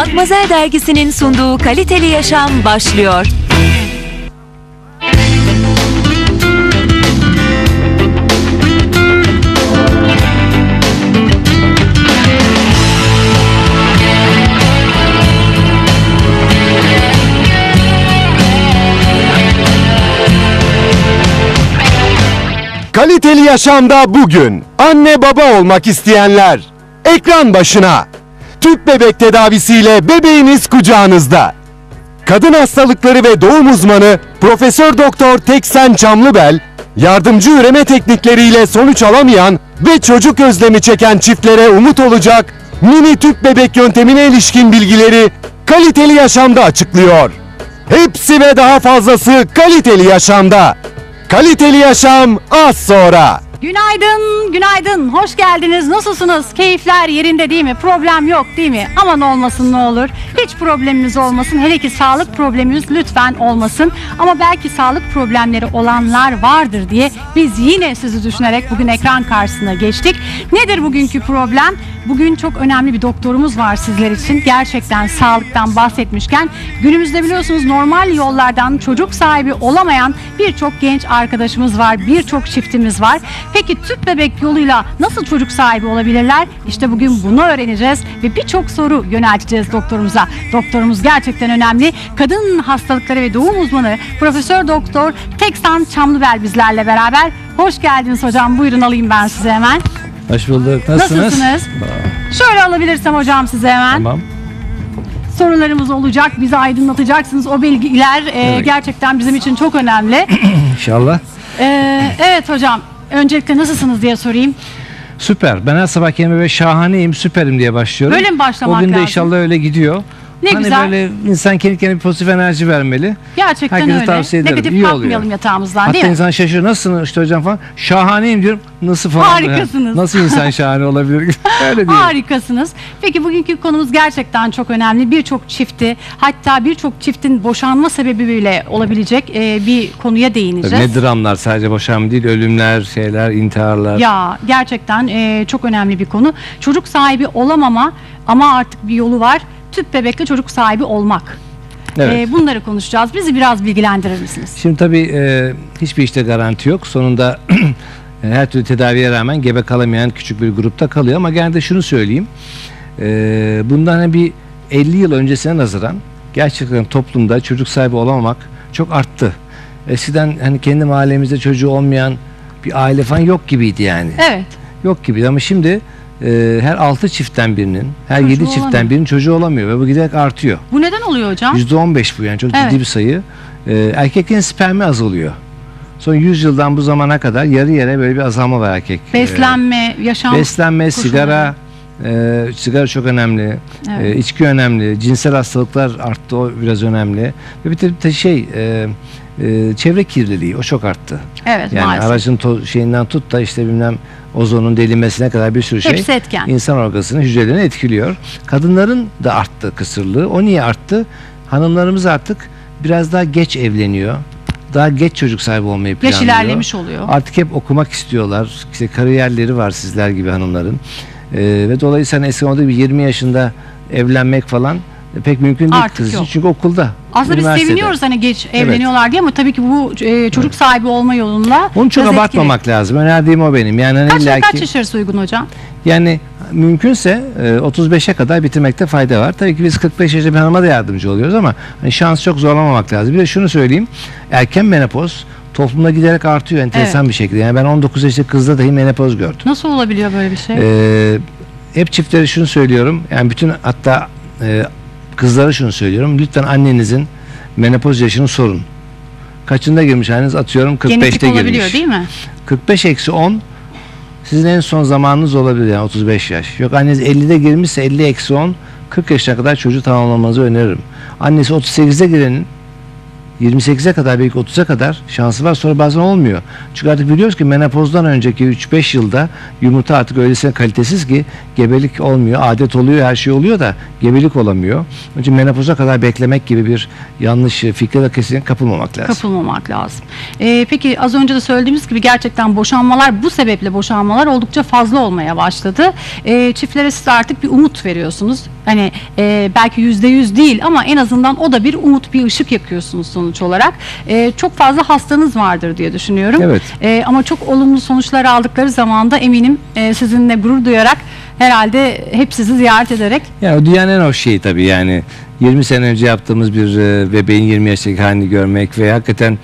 Matmazel dergisinin sunduğu kaliteli yaşam başlıyor. Kaliteli yaşamda bugün anne baba olmak isteyenler ekran başına. Tüp bebek tedavisiyle bebeğiniz kucağınızda. Kadın hastalıkları ve doğum uzmanı Profesör Doktor Teksen Çamlıbel, yardımcı üreme teknikleriyle sonuç alamayan ve çocuk özlemi çeken çiftlere umut olacak mini tüp bebek yöntemine ilişkin bilgileri kaliteli yaşamda açıklıyor. Hepsi ve daha fazlası kaliteli yaşamda. Kaliteli yaşam az sonra. Günaydın, günaydın. Hoş geldiniz. Nasılsınız? Keyifler yerinde değil mi? Problem yok değil mi? Aman olmasın ne olur. Hiç problemimiz olmasın. Hele ki sağlık problemimiz lütfen olmasın. Ama belki sağlık problemleri olanlar vardır diye biz yine sizi düşünerek bugün ekran karşısına geçtik. Nedir bugünkü problem? Bugün çok önemli bir doktorumuz var sizler için. Gerçekten sağlıktan bahsetmişken günümüzde biliyorsunuz normal yollardan çocuk sahibi olamayan birçok genç arkadaşımız var. Birçok çiftimiz var. Peki tüp bebek yoluyla nasıl çocuk sahibi olabilirler? İşte bugün bunu öğreneceğiz ve birçok soru yönelteceğiz doktorumuza. Doktorumuz gerçekten önemli. Kadın hastalıkları ve doğum uzmanı Profesör Doktor Teksan Çamlıbel bizlerle beraber. Hoş geldiniz hocam. Buyurun alayım ben size hemen. Hoş bulduk. Nasılsınız? Nasılsınız? Şöyle alabilirsem hocam size hemen. Tamam. Sorularımız olacak. Bizi aydınlatacaksınız. O bilgiler e, Evet. gerçekten bizim için çok önemli. İnşallah. E, evet hocam. Öncelikle nasılsınız diye sorayım. Süper. Ben her sabah kendime böyle şahaneyim, süperim diye başlıyorum. Böyle mi başlamak O gün de lazım? inşallah öyle gidiyor. Ne hani güzel. böyle insan kendi kendine bir pozitif enerji vermeli. Gerçekten Herkese öyle. tavsiye ederim. Negatif İyi kalkmayalım oluyor. yatağımızdan Hatta değil mi? insan şaşırıyor. Nasılsın işte hocam falan. Şahaneyim diyorum. Nasıl falan. Harikasınız. Nasıl insan şahane olabilir? öyle diyor. Harikasınız. Peki bugünkü konumuz gerçekten çok önemli. Birçok çifti hatta birçok çiftin boşanma sebebiyle olabilecek e, bir konuya değineceğiz. Ne dramlar sadece boşanma değil. Ölümler, şeyler, intiharlar. Ya gerçekten e, çok önemli bir konu. Çocuk sahibi olamama ama artık bir yolu var. Tüp bebekle çocuk sahibi olmak. Evet. E, bunları konuşacağız. Bizi biraz bilgilendirir misiniz? Şimdi tabii e, hiçbir işte garanti yok. Sonunda her türlü tedaviye rağmen gebe kalamayan küçük bir grupta kalıyor. Ama gene de şunu söyleyeyim. E, bundan hani bir 50 yıl öncesine nazaran gerçekten toplumda çocuk sahibi olamamak çok arttı. Eskiden hani kendi mahallemizde çocuğu olmayan bir aile falan yok gibiydi yani. Evet. Yok gibiydi ama şimdi e, her 6 çiftten birinin, her Çocuğu 7 çiftten olamıyor. birinin çocuğu olamıyor ve bu giderek artıyor. Bu neden oluyor hocam? %15 bu yani çok Evet. ciddi bir sayı. Ee, erkeklerin spermi azalıyor. Son 100 yıldan bu zamana kadar yarı yere böyle bir azalma var erkek. Beslenme, yaşam. Beslenme, koşulları. sigara, e, sigara çok önemli. Evet. E, içki önemli. Cinsel hastalıklar arttı o biraz önemli. Ve bir de, bir de şey e, e, çevre kirliliği o çok arttı. evet Yani maalesef. aracın to- şeyinden tut da işte bilmem ozonun delinmesine kadar bir sürü şey Hepsi etken. insan orgasını hücrelerini etkiliyor. Kadınların da arttı kısırlığı. O niye arttı? Hanımlarımız artık biraz daha geç evleniyor. Daha geç çocuk sahibi olmayı Yaş planlıyor. ilerlemiş oluyor. Artık hep okumak istiyorlar. İşte kariyerleri var sizler gibi hanımların. Ee, ve dolayısıyla hani eskiden olduğu gibi 20 yaşında evlenmek falan e, pek mümkün değil Artık kız için. yok. Çünkü okulda. Aslında biz üniversitede. seviniyoruz hani geç evleniyorlar diye ama tabii ki bu e, çocuk sahibi olma yolunda Onu çok biraz abartmamak lazım. Önerdiğim o benim. Yani hani etkili. Kaç, illaki- kaç yaş arası uygun hocam? Yani mümkünse e, 35'e kadar bitirmekte fayda var. Tabii ki biz 45 yaşında bir hanıma da yardımcı oluyoruz ama hani şans çok zorlamamak lazım. Bir de şunu söyleyeyim. Erken menopoz toplumda giderek artıyor enteresan bir şekilde. Yani ben 19 yaşında kızda dahi menopoz gördüm. Nasıl olabiliyor böyle bir şey? Ee, hep çiftlere şunu söylüyorum. Yani bütün hatta e, kızlara şunu söylüyorum. Lütfen annenizin menopoz yaşını sorun. Kaçında girmiş anneniz atıyorum 45'te Genetik girmiş. olabiliyor değil mi? 45 eksi 10 sizin en son zamanınız olabilir yani 35 yaş. Yok anneniz 50'de girmişse 50 eksi 10 40 yaşına kadar çocuğu tamamlamanızı öneririm. Annesi 38'de girenin 28'e kadar belki 30'a kadar şansı var sonra bazen olmuyor. Çünkü artık biliyoruz ki menopozdan önceki 3-5 yılda yumurta artık öylesine kalitesiz ki gebelik olmuyor. Adet oluyor her şey oluyor da gebelik olamıyor. Onun menopoza kadar beklemek gibi bir yanlış fikre de kesinlikle kapılmamak lazım. Kapılmamak lazım. Ee, peki az önce de söylediğimiz gibi gerçekten boşanmalar bu sebeple boşanmalar oldukça fazla olmaya başladı. Ee, çiftlere siz artık bir umut veriyorsunuz. Hani e, belki yüzde yüz değil ama en azından o da bir umut, bir ışık yakıyorsunuz sonuç olarak. E, çok fazla hastanız vardır diye düşünüyorum. Evet. E, ama çok olumlu sonuçlar aldıkları zaman da eminim e, sizinle gurur duyarak herhalde hep sizi ziyaret ederek Yani o dünyanın en hoş şeyi tabii yani 20 sene önce yaptığımız bir e, bebeğin 20 yaşındaki halini görmek ve hakikaten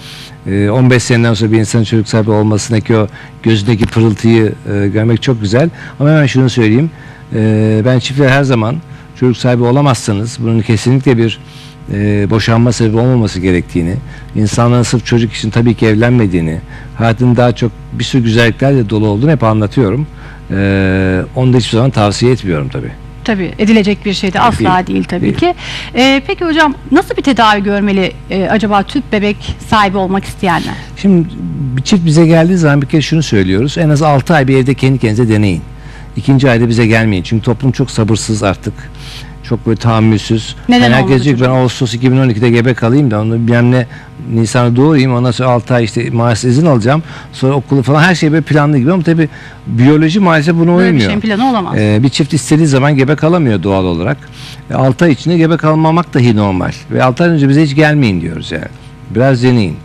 e, 15 seneden sonra bir insanın çocuk sahibi olmasındaki o gözündeki pırıltıyı e, görmek çok güzel. Ama hemen şunu söyleyeyim. E, ben çiftler her zaman çocuk sahibi olamazsanız bunun kesinlikle bir e, boşanma sebebi olmaması gerektiğini, insanların sırf çocuk için tabii ki evlenmediğini, hayatın daha çok bir sürü güzelliklerle dolu olduğunu hep anlatıyorum. E, onu da hiçbir zaman tavsiye etmiyorum tabii. Tabii edilecek bir şey de asla değil, tabii Değil. ki. Ee, peki hocam nasıl bir tedavi görmeli e, acaba tüp bebek sahibi olmak isteyenler? Şimdi bir çift bize geldiği zaman bir kez şunu söylüyoruz. En az 6 ay bir evde kendi kendinize deneyin. İkinci ayda bize gelmeyin. Çünkü toplum çok sabırsız artık. Çok böyle tahammülsüz. Neden Yani herkes diyor ki ben? Ağustos 2012'de gebe kalayım da onu bilmem ne Nisan'ı doğurayım. Ondan sonra 6 ay işte maaş izin alacağım. Sonra okulu falan her şey böyle planlı gibi ama tabii biyoloji maalesef buna Böyle bir uymuyor. şeyin planı olamaz. Ee, bir çift istediği zaman gebe kalamıyor doğal olarak. 6 ay içinde gebe kalmamak dahi normal. Ve 6 ay önce bize hiç gelmeyin diyoruz yani. Biraz deneyin.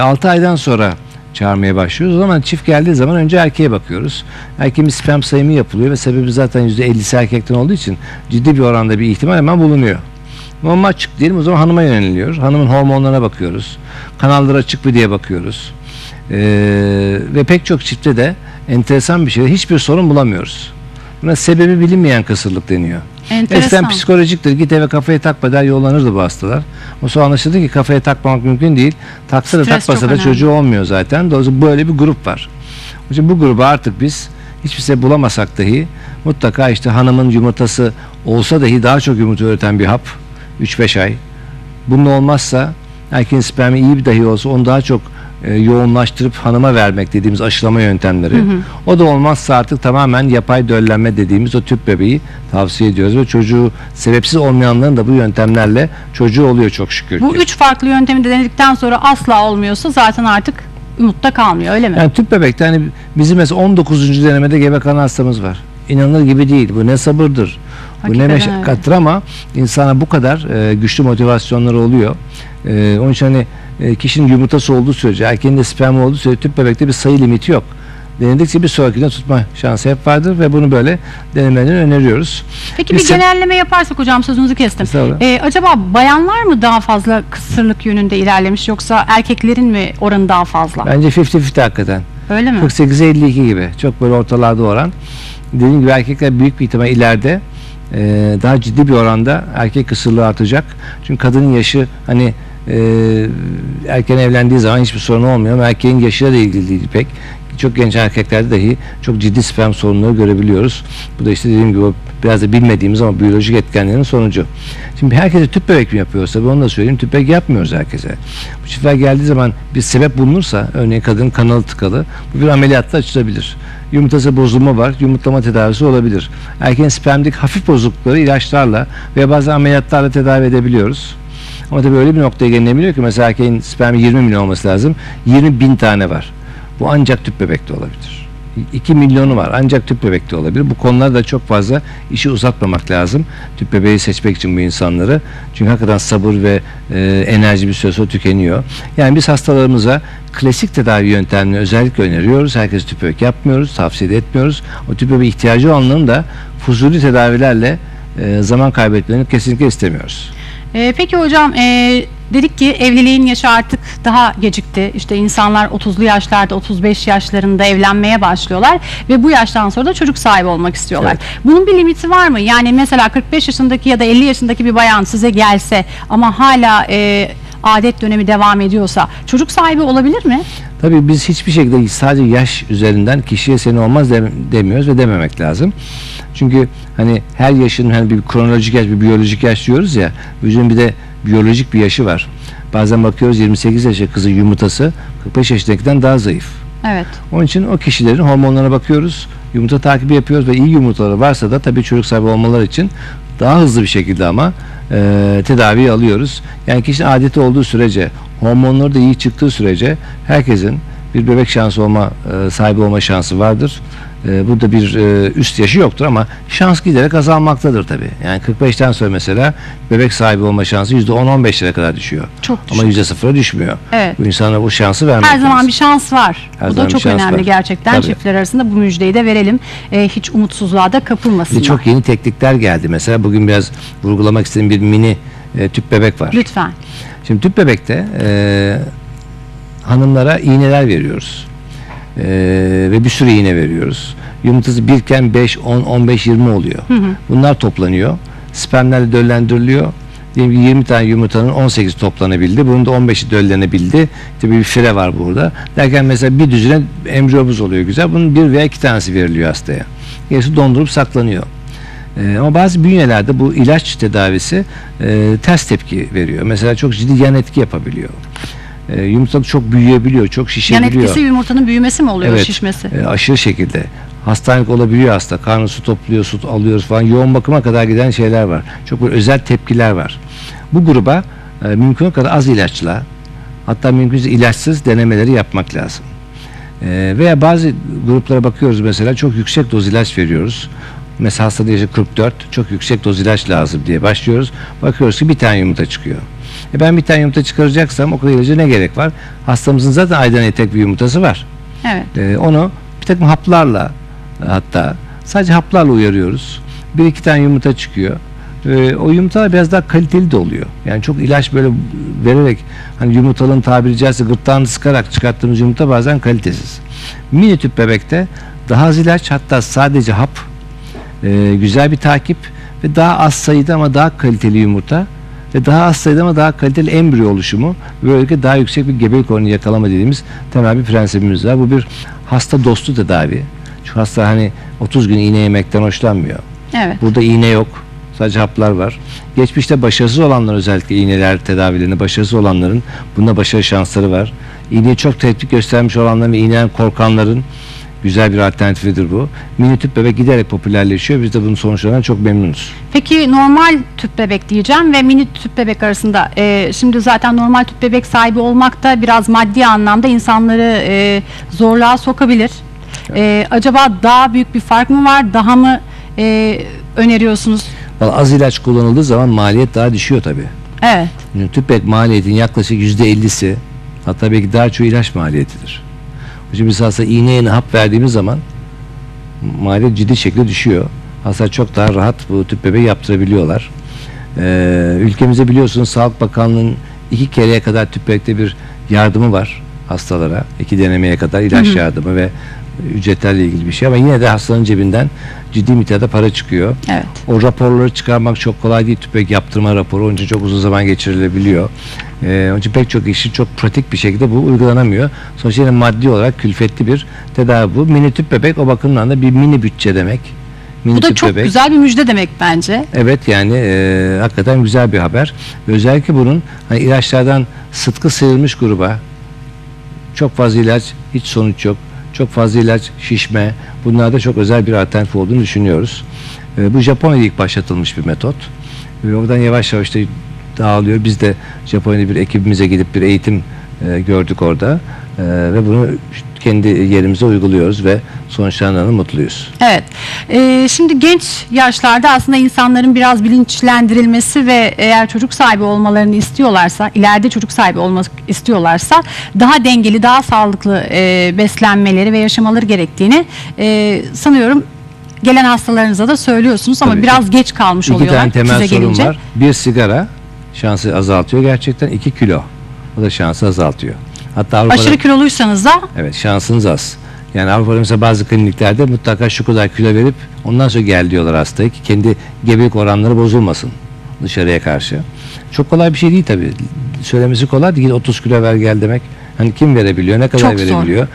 6 aydan sonra çağırmaya başlıyoruz. O zaman çift geldiği zaman önce erkeğe bakıyoruz. Erkeğin bir sperm sayımı yapılıyor ve sebebi zaten %50'si erkekten olduğu için ciddi bir oranda bir ihtimal hemen bulunuyor. Normal açık diyelim o zaman hanıma yöneliyor. Hanımın hormonlarına bakıyoruz. Kanalları açık mı diye bakıyoruz. Ee, ve pek çok çiftte de enteresan bir şey hiçbir sorun bulamıyoruz. Buna sebebi bilinmeyen kısırlık deniyor. Enteresan. Eskiden psikolojiktir. Git eve kafaya takma der yollanırdı bu hastalar. O sonra anlaşıldı ki kafaya takmamak mümkün değil. Taksa da Stres takmasa da önemli. çocuğu olmuyor zaten. Dolayısıyla böyle bir grup var. Onun için bu grubu artık biz hiçbir şey bulamasak dahi mutlaka işte hanımın yumurtası olsa dahi daha çok yumurta üreten bir hap 3-5 ay. Bunun olmazsa erkeğin spermi iyi bir dahi olsa onu daha çok e, yoğunlaştırıp hanıma vermek dediğimiz aşılama yöntemleri. O da olmazsa artık tamamen yapay döllenme dediğimiz o tüp bebeği tavsiye ediyoruz ve çocuğu sebepsiz olmayanların da bu yöntemlerle çocuğu oluyor çok şükür Bu ki. üç farklı yöntemi de denedikten sonra asla olmuyorsa zaten artık umutta kalmıyor öyle mi? Yani tüp bebekte hani bizim mesela 19. denemede gebe kalan hastamız var. İnanılır gibi değil. Bu ne sabırdır. Bu ne öyle. meşakkattır ama insana bu kadar e, güçlü motivasyonları oluyor. E, onun için hani e, kişinin yumurtası olduğu sürece, erkeğin de spermi olduğu sürece tüp bebekte bir sayı limiti yok. Denedikçe bir sonrakine tutma şansı hep vardır ve bunu böyle denemelerini öneriyoruz. Peki Biz bir genelleme yaparsak hocam sözünüzü kestim. Ee, acaba bayanlar mı daha fazla kısırlık yönünde ilerlemiş yoksa erkeklerin mi oranı daha fazla? Bence 50-50 hakikaten. Öyle mi? 48'e 52 gibi. Çok böyle ortalarda oran. Dediğim gibi erkekler büyük bir ihtimal ileride e, daha ciddi bir oranda erkek kısırlığı artacak. Çünkü kadının yaşı hani e, erken evlendiği zaman hiçbir sorun olmuyor ama erkeğin yaşıyla da ilgili değil pek. Çok genç erkeklerde dahi çok ciddi sperm sorunları görebiliyoruz. Bu da işte dediğim gibi biraz da bilmediğimiz ama biyolojik etkenlerin sonucu. Şimdi herkese tüp bebek mi yapıyoruz? Tabii onu da söyleyeyim. Tüp bebek yapmıyoruz herkese. Bu çiftler geldiği zaman bir sebep bulunursa, örneğin kadının kanalı tıkalı, bu bir ameliyatla açılabilir. Yumurtası bozulma var, yumurtlama tedavisi olabilir. Erkeğin spermdeki hafif bozuklukları ilaçlarla veya bazen ameliyatlarla tedavi edebiliyoruz. Ama tabii öyle bir noktaya gelinebiliyor ki mesela erkeğin spermi 20 milyon olması lazım. 20 bin tane var. Bu ancak tüp bebekte olabilir. 2 milyonu var ancak tüp bebekte olabilir. Bu konularda çok fazla işi uzatmamak lazım. Tüp bebeği seçmek için bu insanları. Çünkü hakikaten sabır ve e, enerji bir süre sonra tükeniyor. Yani biz hastalarımıza klasik tedavi yöntemlerini özellikle öneriyoruz. Herkes tüp bebek yapmıyoruz, tavsiye de etmiyoruz. O tüp bebeğe ihtiyacı olanların da fuzuli tedavilerle e, zaman kaybetmelerini kesinlikle istemiyoruz. Ee, peki hocam e, dedik ki evliliğin yaşı artık daha gecikti. İşte insanlar 30'lu yaşlarda 35 yaşlarında evlenmeye başlıyorlar ve bu yaştan sonra da çocuk sahibi olmak istiyorlar. Evet. Bunun bir limiti var mı? Yani mesela 45 yaşındaki ya da 50 yaşındaki bir bayan size gelse ama hala e, adet dönemi devam ediyorsa çocuk sahibi olabilir mi? Tabii biz hiçbir şekilde sadece yaş üzerinden kişiye seni olmaz dem- demiyoruz ve dememek lazım. Çünkü hani her yaşın hani bir kronolojik yaş, bir biyolojik yaş diyoruz ya. Vücudun bir de biyolojik bir yaşı var. Bazen bakıyoruz 28 yaşında kızın yumurtası 45 yaşındakinden daha zayıf. Evet. Onun için o kişilerin hormonlarına bakıyoruz. Yumurta takibi yapıyoruz ve iyi yumurtaları varsa da tabii çocuk sahibi olmaları için daha hızlı bir şekilde ama e, tedaviyi alıyoruz. Yani kişinin adeti olduğu sürece, hormonları da iyi çıktığı sürece herkesin bir bebek şansı olma e, sahibi olma şansı vardır. E, burada bir e, üst yaşı yoktur ama şans giderek azalmaktadır tabii. Yani 45'ten sonra mesela bebek sahibi olma şansı %10-15'lere kadar düşüyor. Çok Ama %0'a düşmüyor. Evet. Bu insana bu şansı vermek Her zaman lazım. bir şans var. Her bu zaman da bir çok şans önemli var. gerçekten. Tabii. Çiftler arasında bu müjdeyi de verelim. Ee, hiç umutsuzluğa da Bir kapılmasınlar. de çok yeni teknikler geldi. Mesela bugün biraz vurgulamak istediğim bir mini e, tüp bebek var. Lütfen. Şimdi tüp bebekte e, hanımlara iğneler veriyoruz. E, ve bir sürü iğne veriyoruz. Yumurtası birken 5, 10, 15, 20 oluyor. Bunlar toplanıyor. Spermlerle döllendiriliyor. Diyelim ki 20 tane yumurtanın 18 toplanabildi. Bunun da 15'i döllenebildi. İşte bir fire var burada. Derken mesela bir düzine embriyomuz oluyor güzel. Bunun bir veya iki tanesi veriliyor hastaya. Gerisi dondurup saklanıyor. Ee, ama bazı bünyelerde bu ilaç tedavisi e, ters tepki veriyor. Mesela çok ciddi yan etki yapabiliyor. E, yumurtalık çok büyüyebiliyor, çok şişebiliyor. etkisi yumurtanın büyümesi mi oluyor Evet. şişmesi? E, aşırı şekilde. Hastanelik olabiliyor hasta. Karnı su topluyor, su alıyoruz falan. Yoğun bakıma kadar giden şeyler var. Çok böyle özel tepkiler var. Bu gruba e, mümkün kadar az ilaçla hatta mümkünse ilaçsız denemeleri yapmak lazım. E, veya bazı gruplara bakıyoruz mesela çok yüksek doz ilaç veriyoruz. Mesela hastada yaşı 44 çok yüksek doz ilaç lazım diye başlıyoruz. Bakıyoruz ki bir tane yumurta çıkıyor. E ben bir tane yumurta çıkaracaksam o kadar ilaca ne gerek var? Hastamızın zaten aydan tek bir yumurtası var. Evet. Ee, onu bir takım haplarla e, hatta sadece haplarla uyarıyoruz. Bir iki tane yumurta çıkıyor. Ee, o yumurtalar biraz daha kaliteli de oluyor. Yani çok ilaç böyle vererek hani yumurtalığın tabiri caizse gırtlağını sıkarak çıkarttığımız yumurta bazen kalitesiz. Mini tüp bebekte daha az ilaç hatta sadece hap e, güzel bir takip ve daha az sayıda ama daha kaliteli yumurta ve daha az sayıda ama daha kaliteli embriyo oluşumu böylelikle daha yüksek bir gebelik oranı yakalama dediğimiz temel bir prensibimiz var. Bu bir hasta dostu tedavi. Çünkü hasta hani 30 gün iğne yemekten hoşlanmıyor. Evet. Burada iğne yok. Sadece haplar var. Geçmişte başarısız olanlar özellikle iğneler tedavilerinde başarısız olanların bunda başarı şansları var. İğneye çok tehdit göstermiş olanların ve iğneden korkanların güzel bir alternatifidir bu. Mini tüp bebek giderek popülerleşiyor. Biz de bunun sonuçlarından çok memnunuz. Peki normal tüp bebek diyeceğim ve mini tüp bebek arasında e, şimdi zaten normal tüp bebek sahibi olmak da biraz maddi anlamda insanları e, zorluğa sokabilir. E, acaba daha büyük bir fark mı var? Daha mı e, öneriyorsunuz? Vallahi az ilaç kullanıldığı zaman maliyet daha düşüyor tabii. Evet. Yani tüp bebek maliyetin yaklaşık %50'si hatta belki daha çoğu ilaç maliyetidir. Şimdi biz hasta iğne yerine hap verdiğimiz zaman maliyet ciddi şekilde düşüyor. Hasta çok daha rahat bu tüp bebeği yaptırabiliyorlar. Ee, ülkemizde biliyorsunuz Sağlık Bakanlığı'nın iki kereye kadar tüp bebekte bir yardımı var hastalara. iki denemeye kadar ilaç yardımı ve ücretlerle ilgili bir şey ama yine de hastanın cebinden ciddi miktarda para çıkıyor. Evet. O raporları çıkarmak çok kolay değil. Tüpek yaptırma raporu. Onun için çok uzun zaman geçirilebiliyor. Ee, onun için pek çok işi çok pratik bir şekilde bu uygulanamıyor. Sonuçta yine maddi olarak külfetli bir tedavi bu. Mini tüp bebek o bakımdan da bir mini bütçe demek. Mini Bu da tüp çok bebek. güzel bir müjde demek bence. Evet yani e, hakikaten güzel bir haber. Özellikle bunun hani ilaçlardan sıtkı sıyrılmış gruba çok fazla ilaç hiç sonuç yok. Çok fazla ilaç şişme bunlarda çok özel bir alternatif olduğunu düşünüyoruz. E, bu Japonya'da ilk başlatılmış bir metot. Ve oradan yavaş yavaş da dağılıyor. Biz de Japonya'da bir ekibimize gidip bir eğitim e, gördük orada. E, ve bunu kendi yerimize uyguluyoruz ve sonuçlarından da mutluyuz. Evet. Ee, şimdi genç yaşlarda aslında insanların biraz bilinçlendirilmesi ve eğer çocuk sahibi olmalarını istiyorlarsa, ileride çocuk sahibi olmak istiyorlarsa daha dengeli, daha sağlıklı e, beslenmeleri ve yaşamaları gerektiğini e, sanıyorum gelen hastalarınıza da söylüyorsunuz ama Tabii biraz geç kalmış İki oluyorlar tane temel size sorun gelince. var. Bir sigara şansı azaltıyor gerçekten. iki kilo. O da şansı azaltıyor. Hatta Avrupa'da, Aşırı kiloluysanız da evet şansınız az. Yani Avrupa'da mesela bazı kliniklerde mutlaka şu kadar kilo verip ondan sonra gel diyorlar hastaya ki kendi gebelik oranları bozulmasın dışarıya karşı. Çok kolay bir şey değil tabii. Söylemesi kolay değil. 30 kilo ver gel demek. Hani kim verebiliyor, ne kadar Çok zor. verebiliyor.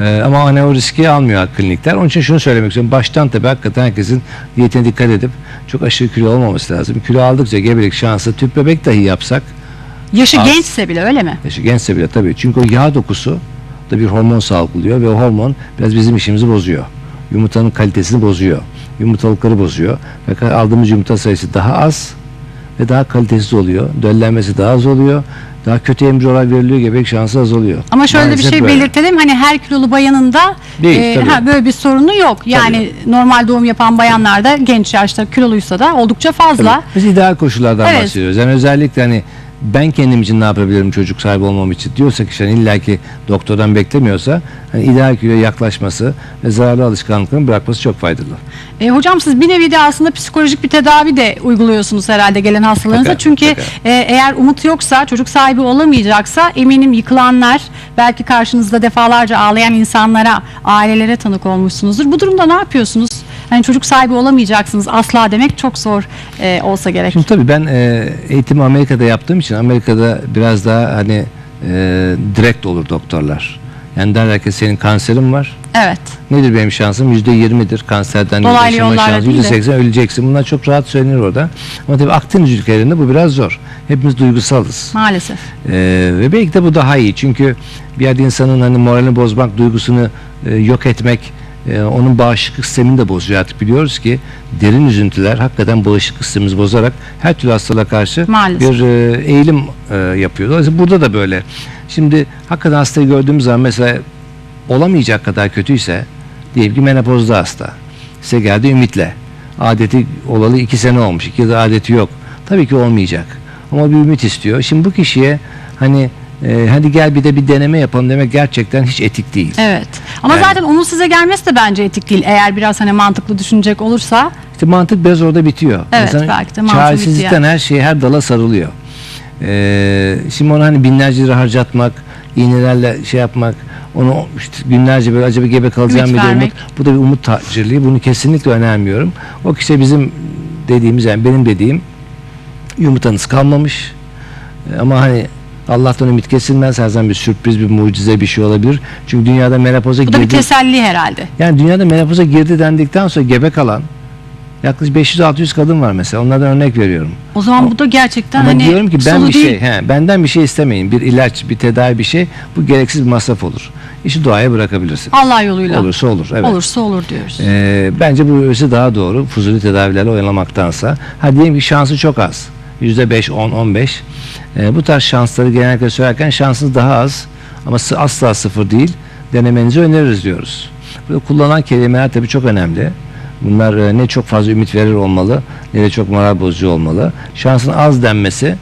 Ee, ama hani o riski almıyor klinikler. Onun için şunu söylemek istiyorum. Baştan tabii hakikaten herkesin diyetine dikkat edip çok aşırı kilo olmaması lazım. Kilo aldıkça gebelik şansı tüp bebek dahi yapsak yaşı Az. gençse bile öyle mi? Yaşı gençse bile tabii. Çünkü o yağ dokusu da bir hormon salgılıyor ve o hormon biraz bizim işimizi bozuyor. Yumurtanın kalitesini bozuyor. Yumurtalıkları bozuyor. Ve aldığımız yumurta sayısı daha az ve daha kalitesiz oluyor. Döllenmesi daha az oluyor. Daha kötü embriyolar veriliyor, gebek şansı az oluyor. Ama şöyle Maalesef bir şey böyle. belirtelim. Hani her kilolu bayanın da Değil, e, tabii. ha, böyle bir sorunu yok. Yani normal doğum yapan bayanlarda genç yaşta kiloluysa da oldukça fazla. Tabii. Biz ideal koşullardan Evet. bahsediyoruz. Yani özellikle hani ben kendim için ne yapabilirim çocuk sahibi olmam için diyorsak işte hani illaki doktordan beklemiyorsa hani ideal kiloya yaklaşması ve zararlı alışkanlıkların bırakması çok faydalı. E, hocam siz bir nevi de aslında psikolojik bir tedavi de uyguluyorsunuz herhalde gelen hastalarınıza. Mutlaka, Çünkü mutlaka. e, eğer umut yoksa, çocuk sahibi olamayacaksa eminim yıkılanlar, belki karşınızda defalarca ağlayan insanlara, ailelere tanık olmuşsunuzdur. Bu durumda ne yapıyorsunuz? Hani çocuk sahibi olamayacaksınız asla demek çok zor e, olsa gerek. Şimdi tabii ben e, eğitimi Amerika'da yaptığım için Amerika'da biraz daha hani e, direkt olur doktorlar. Yani derler ki senin kanserin var. Evet. Nedir benim şansım? Yüzde yirmidir kanserden Dolaylı yaşama şansı. Yüzde de. seksen öleceksin. Bunlar çok rahat söylenir orada. Ama tabii Akdeniz ülkelerinde bu biraz zor. Hepimiz duygusalız. Maalesef. Ee, ve belki de bu daha iyi. Çünkü bir yerde insanın hani moralini bozmak, duygusunu e, yok etmek, e, onun bağışıklık sistemini de bozuyor. Artık biliyoruz ki derin üzüntüler hakikaten bağışıklık sistemimizi bozarak her türlü hastalığa karşı Maalesef. bir e, eğilim e, yapıyor. Dolayısıyla burada da böyle. Şimdi hakikaten hastayı gördüğümüz zaman mesela olamayacak kadar kötüyse diyelim ki menopozda hasta. Size geldi ümitle. Adeti olalı iki sene olmuş. iki yılda adeti yok. Tabii ki olmayacak. Ama bir ümit istiyor. Şimdi bu kişiye hani e, hadi gel bir de bir deneme yapalım demek gerçekten hiç etik değil. Evet. Ama Yani- zaten onun size gelmesi de bence etik değil. Eğer biraz hani mantıklı düşünecek olursa. İşte mantık biraz orada bitiyor. Evet, belki de mantığı Çaresizlikten bitiyor. her şeye her dala sarılıyor. Ee, şimdi onu hani binlerce lira harcatmak, iğnelerle şey yapmak, onu işte günlerce böyle acaba gebe kalacağım Ümit bir de umut. Bu da bir umut tacirliği. Bunu kesinlikle önermiyorum. O kişi bizim dediğimiz yani benim dediğim yumurtanız kalmamış. Ee, Ama hani Allah'tan ümit kesilmez. Her zaman bir sürpriz, bir mucize bir şey olabilir. Çünkü dünyada menopoza Bu da bir girdi. teselli herhalde. Yani dünyada menopoza girdi dendikten sonra gebe kalan yaklaşık 500-600 kadın var mesela. Onlardan örnek veriyorum. O zaman bu da gerçekten Ama hani diyorum ki ben bir değil. şey, he, benden bir şey istemeyin. Bir ilaç, bir tedavi, bir şey. Bu gereksiz bir masraf olur. İşi doğaya bırakabilirsin. Allah yoluyla. Olursa olur. Evet. Olursa olur diyoruz. Ee, bence bu öylesi daha doğru. Fuzuli tedavilerle oyalamaktansa. Ha diyelim ki şansı çok az. Yüzde beş, on, on beş. Ee, bu tarz şansları genellikle söylerken şansınız daha az. Ama asla sıfır değil. Denemenizi öneririz diyoruz. Burada kullanılan kelimeler tabii çok önemli. Bunlar e, ne çok fazla ümit verir olmalı ne de çok moral bozucu olmalı. Şansın az denmesi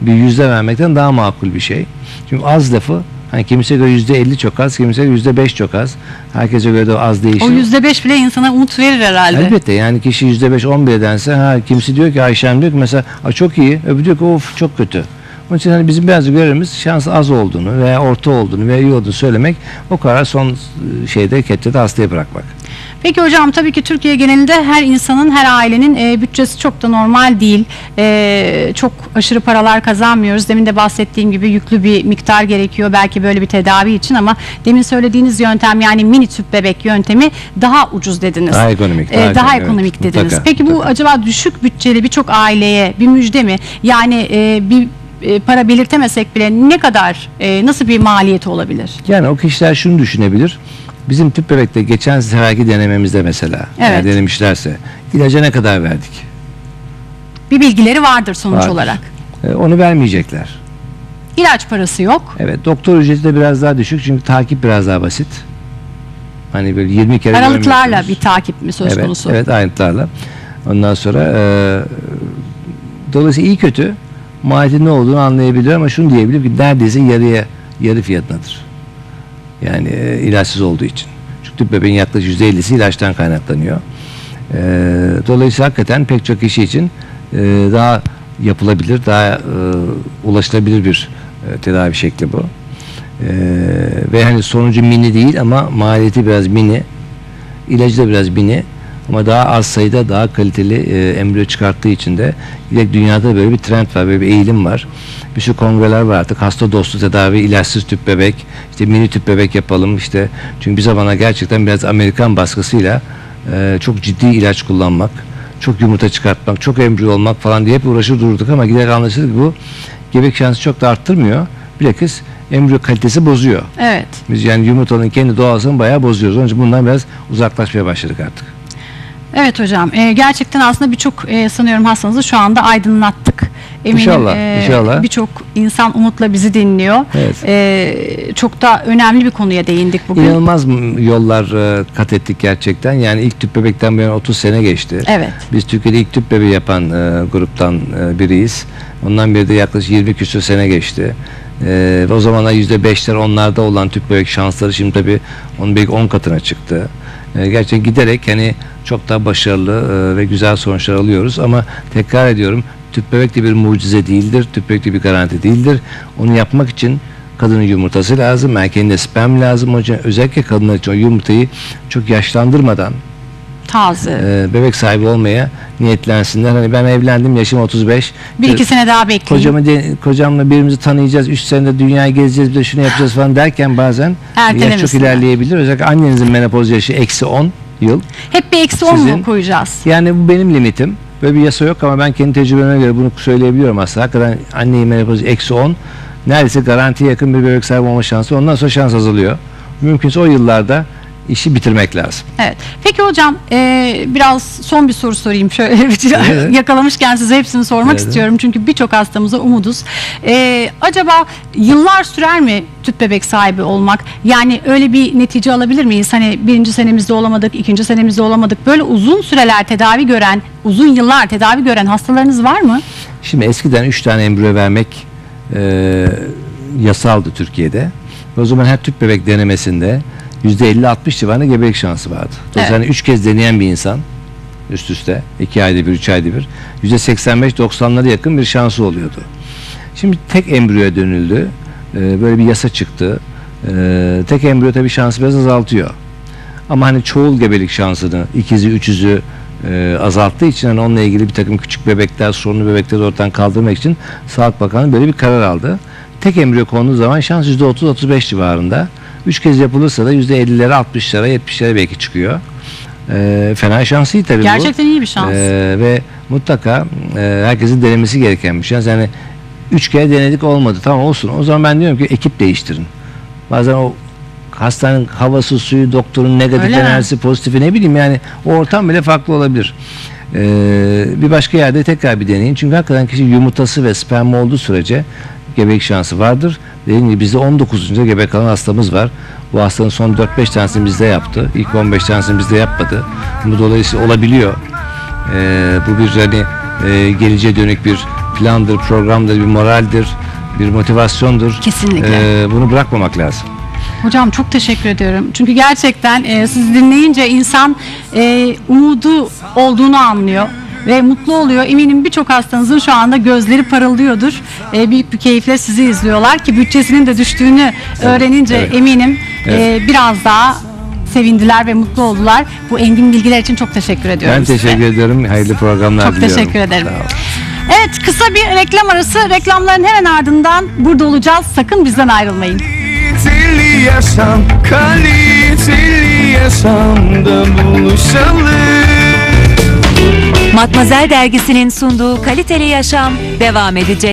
bir yüzde vermekten daha makul bir şey. Çünkü az lafı hani kimisine göre yüzde elli çok az, kimisine göre yüzde beş çok az. Herkese göre de az değişir. O yüzde beş bile insana umut verir herhalde. Elbette yani kişi yüzde beş on bir dense ha kimisi diyor ki Ayşem diyor ki mesela "Aa, çok iyi öbürü diyor ki of çok kötü. Onun için hani bizim biraz görevimiz şans az olduğunu veya orta olduğunu veya iyi olduğunu söylemek o karar son e, şeyde kepçede hastaya bırakmak. Peki hocam tabii ki Türkiye genelinde her insanın, her ailenin e, bütçesi çok da normal değil. E, çok aşırı paralar kazanmıyoruz. Demin de bahsettiğim gibi yüklü bir miktar gerekiyor belki böyle bir tedavi için ama demin söylediğiniz yöntem yani mini tüp bebek yöntemi daha ucuz dediniz. Daha ekonomik, E, daha daha ekonomik, ekonomik evet. dediniz. Mutlaka, Peki bu mutlaka. acaba düşük bütçeli birçok aileye bir müjde mi? Yani e, bir e, para belirtemesek bile ne kadar e, nasıl bir maliyeti olabilir? Yani o kişiler şunu düşünebilir. Bizim tüp bebekte geçen seferki denememizde mesela Evet. denemişlerse ilaca ne kadar verdik? Bir bilgileri vardır sonuç Vardır. olarak. E, onu vermeyecekler. İlaç parası yok. Evet doktor ücreti de biraz daha düşük çünkü takip biraz daha basit. Hani böyle 20 kere Aralıklarla görmüyorsunuz. bir takip mi söz evet, konusu? Evet ayrıntılarla. Ondan sonra e, dolayısıyla iyi kötü maliyeti ne olduğunu anlayabilir ama şunu diyebilir ki neredeyse yarıya yarı fiyatındadır. Yani e, ilaçsız olduğu için. Çünkü tüp bebeğin yaklaşık %50'si ilaçtan kaynaklanıyor. E, dolayısıyla hakikaten pek çok kişi için e, daha yapılabilir, daha e, ulaşılabilir bir e, tedavi şekli bu. E, ve hani sonucu mini değil ama maliyeti biraz mini. İlacı da biraz mini ama daha az sayıda daha kaliteli e, embriyo çıkarttığı için de dünyada böyle bir trend var, böyle bir eğilim var. Bir sürü kongreler var artık. Hasta dostu tedavi, ilaçsız tüp bebek, işte mini tüp bebek yapalım işte. Çünkü bir zamana gerçekten biraz Amerikan baskısıyla e, çok ciddi ilaç kullanmak, çok yumurta çıkartmak, çok embriyo olmak falan diye hep uğraşır durduk ama giderek anlaşıldı ki bu gebek şansı çok da arttırmıyor. Bilakis embriyo kalitesi bozuyor. Evet. Biz yani yumurtanın kendi doğasını bayağı bozuyoruz. Onun için bundan biraz uzaklaşmaya başladık artık. Evet hocam. Ee, gerçekten aslında birçok e, sanıyorum hastanızı şu anda aydınlattık. Eminim İnşallah, e, inşallah. birçok insan umutla bizi dinliyor. Evet. E, çok da önemli bir konuya değindik bugün. İnanılmaz yollar e, kat ettik gerçekten. Yani ilk tüp bebekten bu yana 30 sene geçti. Evet. Biz Türkiye'de ilk tüp bebeği yapan e, gruptan e, biriyiz. Ondan beri de yaklaşık 20 küsur sene geçti. E, o zamanlar %5'ler onlarda olan tüp bebek şansları şimdi tabii onun belki 10 katına çıktı. E, gerçekten giderek hani çok daha başarılı e, ve güzel sonuçlar alıyoruz ama tekrar ediyorum tüp bebek de bir mucize değildir. Tüp bebek de bir garanti değildir. Onu yapmak için kadının yumurtası lazım, erkeğin sperm lazım. İçin özellikle kadınlar için o yumurtayı çok yaşlandırmadan Taze. e, bebek sahibi olmaya niyetlensinler. Hani ben evlendim yaşım 35. bir iki sene daha bekleyin. Kocamı de, kocamla birimizi tanıyacağız. 3 senede dünyayı gezeceğiz. Bir de şunu yapacağız falan derken bazen yaş çok Ertelemesinler. ilerleyebilir. Özellikle annenizin menopoz yaşı eksi 10 yıl. Hep bir eksi 10 Sizin- mu koyacağız? Yani bu benim limitim. Böyle bir yasa yok ama ben kendi tecrübeme göre bunu söyleyebiliyorum aslında. Hakikaten anneyi menopoz eksi 10 neredeyse garantiye yakın bir bebek sahibi olma şansı. Ondan sonra şans azalıyor. Mümkünse o yıllarda işi bitirmek lazım. Evet. Peki hocam e, biraz son bir soru sorayım şöyle Evet. yakalamışken size hepsini sormak Evet. istiyorum çünkü birçok hastamıza umuduz. E, acaba yıllar sürer mi tüp bebek sahibi olmak? Yani öyle bir netice alabilir miyiz? Hani birinci senemizde olamadık, ikinci senemizde olamadık. Böyle uzun süreler tedavi gören, uzun yıllar tedavi gören hastalarınız var mı? Şimdi eskiden 3 tane embriyo vermek e, yasaldı Türkiye'de. O zaman her tüp bebek denemesinde %50-60 civarında gebelik şansı vardı. Dolayısıyla Evet. 3 kez deneyen bir insan üst üste 2 ayda bir 3 ayda bir %85-90'lara yakın bir şansı oluyordu. Şimdi tek embriyoya dönüldü. E, böyle bir yasa çıktı. E, tek embriyo tabii şansı biraz azaltıyor. Ama hani çoğul gebelik şansını, ikizi, üçüzü e, azalttığı için hani onunla ilgili bir takım küçük bebekler, sorunlu bebekleri ortadan kaldırmak için Sağlık Bakanı böyle bir karar aldı. Tek embriyo konduğu zaman şans %30-35 civarında. Üç kez yapılırsa da %50'lere, 60'lara, 70'lere belki çıkıyor. E, fena şans değil tabii bu. Gerçekten iyi bir şans. Ee, ve mutlaka e, herkesin denemesi gereken bir şey. Yani üç kere denedik olmadı. Tamam olsun. O zaman ben diyorum ki ekip değiştirin. Bazen o hastanenin havası, suyu, doktorun negatif Öyle mi? enerjisi, pozitifi ne bileyim yani o ortam bile farklı olabilir. Ee, bir başka yerde tekrar bir deneyin. Çünkü hakikaten kişi yumurtası ve spermi olduğu sürece gebelik şansı vardır. Dediğim gibi bizde 19. gebe kalan hastamız var. Bu hastanın son 4-5 tanesini bizde yaptı. İlk 15 tanesini bizde yapmadı. Bu dolayısıyla olabiliyor. Ee, bu bir hani e, geleceğe dönük bir plandır, programdır, bir moraldir, bir motivasyondur. Kesinlikle. Ee, bunu bırakmamak lazım. Hocam çok teşekkür ediyorum. Çünkü gerçekten e, siz dinleyince insan e, umudu olduğunu anlıyor ve mutlu oluyor. Eminim birçok hastanızın şu anda gözleri parıldıyordur. E, büyük bir keyifle sizi izliyorlar ki bütçesinin de düştüğünü öğrenince evet. eminim e, Evet. biraz daha sevindiler ve mutlu oldular. Bu engin bilgiler için çok teşekkür ediyorum Ben size. teşekkür ederim. Hayırlı programlar Çok diliyorum. teşekkür ederim. Evet kısa bir reklam arası. Reklamların hemen ardından burada olacağız. Sakın bizden ayrılmayın. Kaliteli yaşam, kaliteli yaşamda buluşalım. Matmazel dergisinin sunduğu kaliteli yaşam devam edecek.